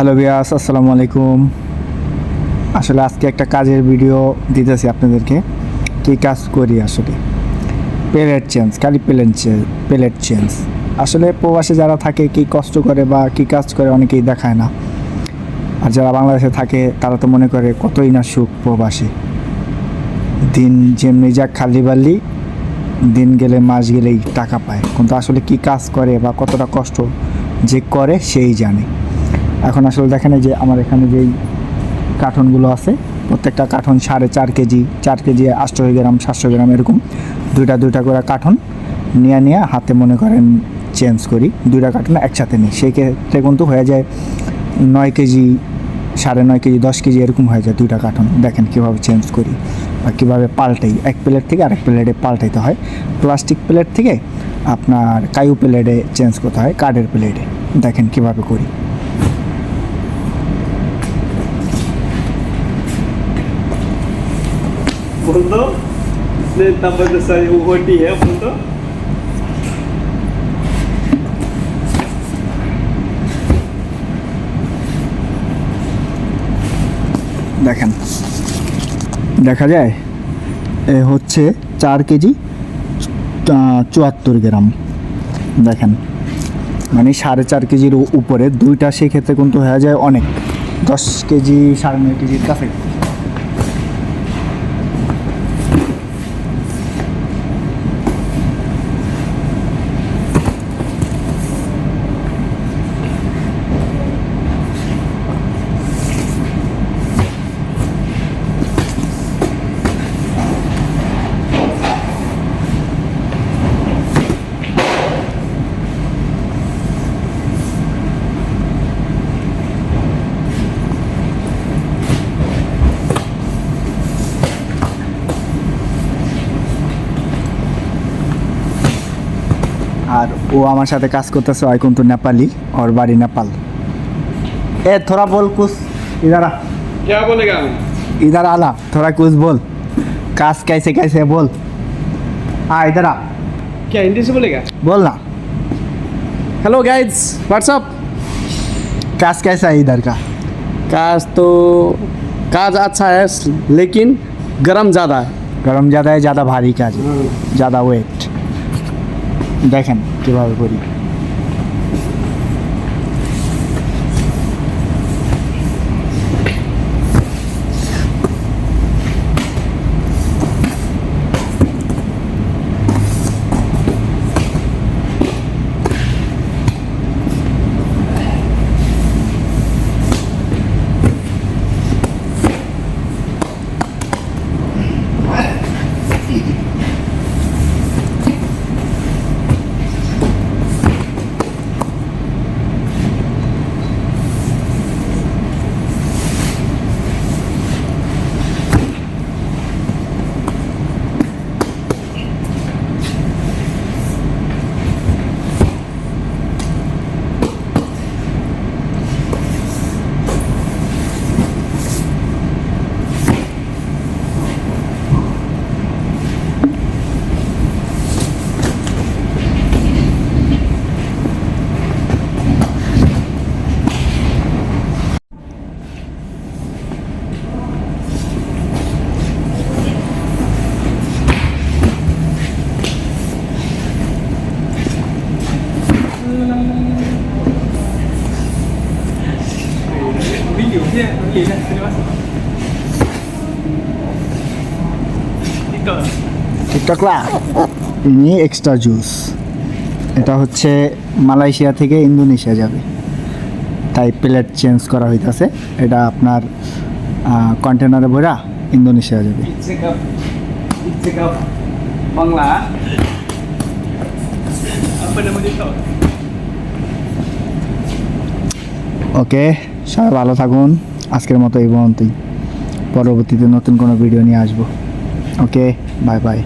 Hello বিয়াস আসসালামু আলাইকুম। আসলে আজকে একটা কাজের ভিডিও দিতেছি আপনাদেরকে। কী কাজ করি আসলে? প্লেট চেঞ্জ খালি চেঞ্জ প্লেট চেঞ্জ আসলে প্রবাসে যারা থাকে, কি কষ্ট করে বা কি কাজ করে অনেকেই দেখায় না। আর যারা বাংলাদেশে থাকে, তারা তো মনে করে কতই না সুখ প্রবাসী। দিন যেমনি যাক খালি বাল্লি দিন গেলে মাস গেলেই টাকা পায়। কিন্তু আসলে কি কাজ করে বা কতটা কষ্ট যে করে, সেই জানে। এখন আসলে দেখেন যে আমার এখানে যেই কার্টনগুলো আছে, প্রত্যেকটা কার্টন সাড়ে চার কেজি চার কেজি আটশো গ্রাম, সাতশো গ্রাম এরকম, দুইটা দুইটা করে কার্টন নিয়ে নিয়ে হাতে মনে করেন চেঞ্জ করি, দুইটা কার্টন একসাথে নিই। সেই ক্ষেত্রে কিন্তু হয়ে যায় নয় কেজি, সাড়ে নয় কেজি, দশ কেজি এরকম হয়ে যায় দুইটা কার্টন। দেখেন কীভাবে চেঞ্জ করি বা কীভাবে পাল্টাই। এক প্লেট থেকে আরেক প্লেটে পাল্টাইতে হয়। প্লাস্টিক প্লেট থেকে আপনার কায়ু প্লেটে চেঞ্জ করতে হয় কার্ডের প্লেটে। দেখেন কীভাবে করি। fundo, né, tamanho dessa, o rotier fundo. দেখেন। দেখা যায় এ হচ্ছে চার কেজি চুয়াত্তর গ্রাম। দেখেন মানে সাড়ে চার কেজির উপরে। দুইটা সেক্ষেত্রে কিন্তু হয়ে যায় অনেক। দশ কেজি সাড়ে নয় কেজির কাছাকাছি আর ও আমার সাথে কাজ করতেছে ওই কিন্তু নেপালি ওর বাড়ি নেপাল এ থোড়া বল কুছ ইধার आ, क्या बोलेगा इधर आला थोड़ा कुछ बोल काश कैसे कैसे बोल हाँ इधर आ क्या हिंदी से बोलेगा बोल ना हेलो गाइज व्हाट्सअप काश कैसा है इधर का काज तो काज अच्छा है लेकिन गरम ज़्यादा है গরম ज़्यादा है ज़्यादा भारी কাজ ज़्यादा ওয়েট দেখেন কীভাবে করি। টিকটক লা? ইনি এক্সট্রা জুস এটা হচ্ছে মালয়েশিয়া থেকে ইন্দোনেশিয়া যাবে। তাই প্লেট চেঞ্জ করা হইতাছে। এটা আপনার কন্টেনারে ভরা ইন্দোনেশিয়া যাবে। ওকে সবাই ভালো থাকুন। আজকের মতো এই পর্যন্তই। পরবর্তীতে নতুন কোনো ভিডিও নিয়ে আসব। Okay bye bye